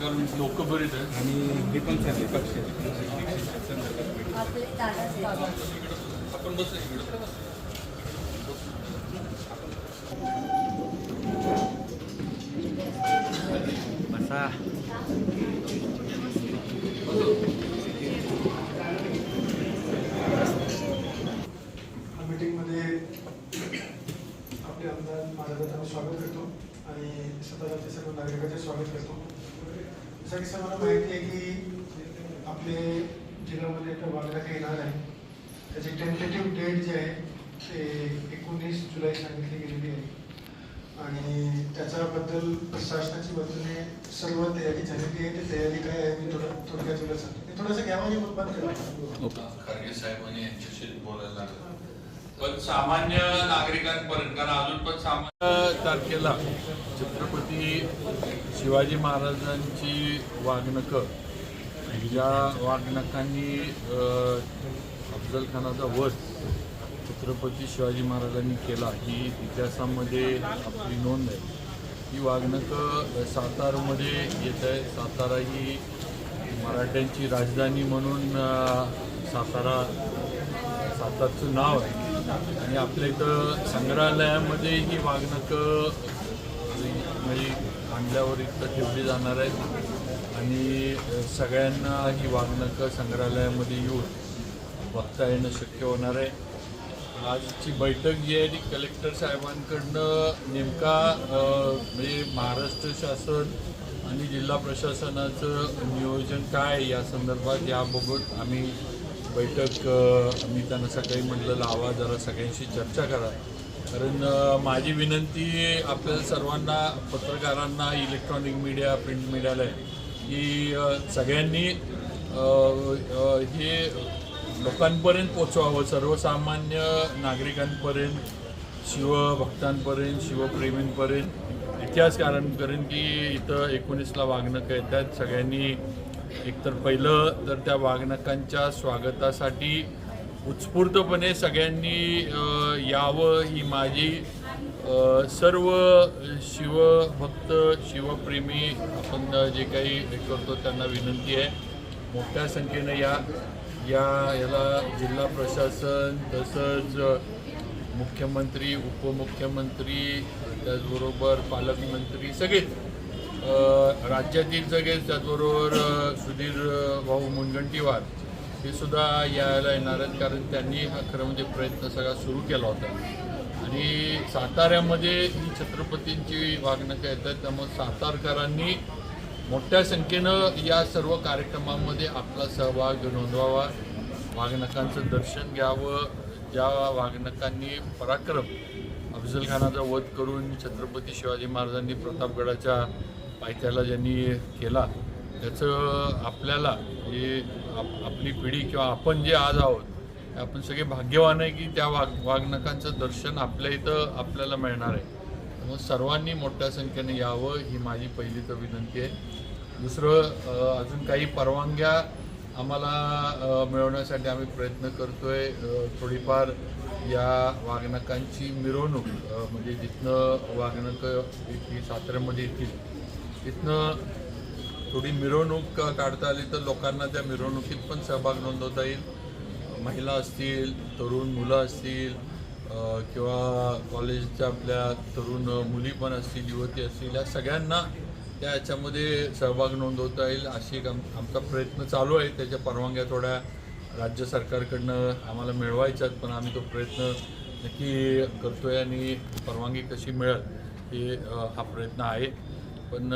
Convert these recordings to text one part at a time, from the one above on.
कारण लोक बरेच आहेत. आणि हे पण चालले पक्ष आपण बस मीटिंगमध्ये आपले आमदार स्वागत करतो आणि सतराचे सर्व नागरिकांचे स्वागत करतो. जसं की सर्वांना माहिती आहे की आपले जिल्ह्यामध्ये एक वागण्यात येणार आहे. त्याची टेंटेटिव्ह डेट जी आहे ते एकोणीस जुलै सांगितली गेलेली आहे. आणि त्याच्याबद्दल प्रशासनाची वतीने सर्व तयारी झालेली आहे ती तयारी काय आहे मी थोडं थोडक्यात तुला सांगतो. थोडंसं घ्यावं आणि मग बंद करा. खरगे साहेबांनी यांच्याशी बोलायला लागलं. पण सामान्य नागरिकांपर्यंत कारण अजून पण सामान्य तारखेला छत्रपती शिवाजी महाराजांची वागणकं. ज्या वागणकांनी अफजलखानाचा अफजल खानाचा वध छत्रपती शिवाजी महाराजांनी केला. ही इतिहासामध्ये आपली नोंद आहे. ही वागणकं सातारमध्ये येत आहे. सातारा ही मराठ्यांची राजधानी म्हणून सातारा सातारचं नाव आहे. आणि आपल्या इथं संग्रहालयामध्ये ही वागणकं म्हणजे आणल्यावर इथं ठेवली जाणार आहेत. आणि सगळ्यांना ही वागणकं संग्रहालयामध्ये येऊन बघता येणं शक्य होणार आहे. आजची बैठक जी आहे ती कलेक्टर साहेबांकडनं नेमका म्हणजे महाराष्ट्र शासन आणि जिल्हा प्रशासनाचं नियोजन काय आहे या संदर्भात याबाबत आम्ही बैठक अ, मी त्यांना सकाळी म्हटलं लावा जरा सगळ्यांशी चर्चा करा. कारण माझी विनंती आपल्या सर्वांना पत्रकारांना इलेक्ट्रॉनिक मीडिया प्रिंट मीडियाला आहे की सगळ्यांनी हे लोकांपर्यंत पोचवावं सर्वसामान्य नागरिकांपर्यंत शिवभक्तांपर्यंत शिवप्रेमींपर्यंत इतिहासकारांपर्यंत की इथं एकोणीसला वागणं काय त्यात सगळ्यांनी एकतर पहिलं तर त्या वागणकांच्या स्वागतासाठी उत्स्फूर्तपणे सगळ्यांनी यावं ही माझी सर्व शिवभक्त शिवप्रेमी आपण जे काही हे करतो त्यांना विनंती आहे. मोठ्या संख्येनं या या याला जिल्हा प्रशासन तसंच मुख्यमंत्री उपमुख्यमंत्री त्याचबरोबर पालकमंत्री सगळे राज्यातील सगळे त्याचबरोबर सुधीर भाऊ मुनगंटीवार हे सुद्धा यायला येणार आहेत कारण त्यांनी हा खरं म्हणजे प्रयत्न सगळा सुरू केला होता. आणि साताऱ्यामध्ये ही छत्रपतींची वागणकं येतात त्यामुळे सातारकरांनी मोठ्या संख्येनं या सर्व कार्यक्रमामध्ये आपला सहभाग नोंदवावा वाघनकांचं दर्शन घ्यावं ज्या वाघनकांनी पराक्रम अफजल खानाचा वध करून छत्रपती शिवाजी महाराजांनी प्रतापगडाच्या पायथ्याला ज्यांनी केला त्याचं आपल्याला हे आप आपली पिढी किंवा आपण जे आज आहोत हे आपण सगळे भाग्यवान आहे की त्या वाघ वाघनकांचं दर्शन आपल्या इथं आपल्याला मिळणार आहे. मग सर्वांनी मोठ्या संख्येने यावं ही माझी पहिली तर विनंती आहे. दुसरं अजून काही परवानग्या आम्हाला मिळवण्यासाठी आम्ही प्रयत्न करतो आहे थोडीफार या वाघनकांची मिरवणूक म्हणजे जिथनं वाघनकं इथली साताऱ्यामध्ये येतील तिथनं थोडी मिरवणूक काढता आली तर लोकांना त्या मिरवणुकीत पण सहभाग नोंदवता येईल. महिला असतील तरुण मुलं असतील किंवा कॉलेजच्या आपल्या तरुण मुली पण असतील युवती असतील या सगळ्यांना त्या याच्यामध्ये सहभाग नोंदवता येईल अशी एक आम आमचा प्रयत्न चालू आहे. त्याच्या परवानग्या थोड्या राज्य सरकारकडनं आम्हाला मिळवायच्यात पण आम्ही तो प्रयत्न नक्की आहे आणि परवानगी कशी मिळेल हे हा प्रयत्न आहे. पण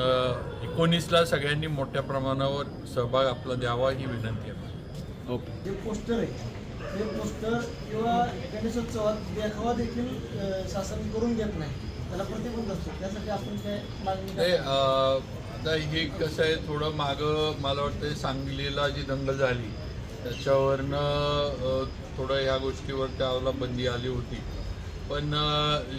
एकोणीसला सगळ्यांनी मोठ्या प्रमाणावर सहभाग आपला द्यावा ही विनंती आहे. ओके. जे पोस्टर आहे. ते पोस्टर किंवा गणेशोत्सवात देखावा देखील शासन करून घेत नाही. त्याला प्रतिबंध असतो. त्यासाठी आपण काय मागणी नाही करतो? अ, आता हे कसं आहे थोडं मागं मला वाटतं सांगलीला जी दंगल झाली त्याच्यावरनं थोडं ह्या गोष्टीवर त्याला बंदी आली होती. पण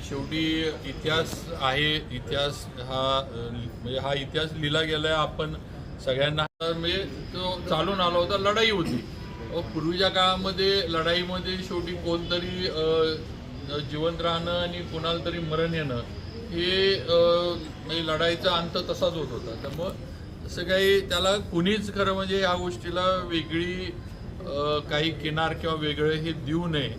शेवटी इतिहास आहे इतिहास हा म्हणजे हा इतिहास लिहिला गेला आहे आपण सगळ्यांना. म्हणजे तो चालून आला होता लढाई होती. पूर्वीच्या काळामध्ये लढाईमध्ये शेवटी कोणतरी जिवंत राहणं आणि कोणाला तरी मरण येणं हे म्हणजे लढाईचा अंत तसाच होत होता. त्यामुळं असं काही त्याला कुणीच खरं म्हणजे या गोष्टीला वेगळी काही किनार किंवा वेगळं हे देऊ नये.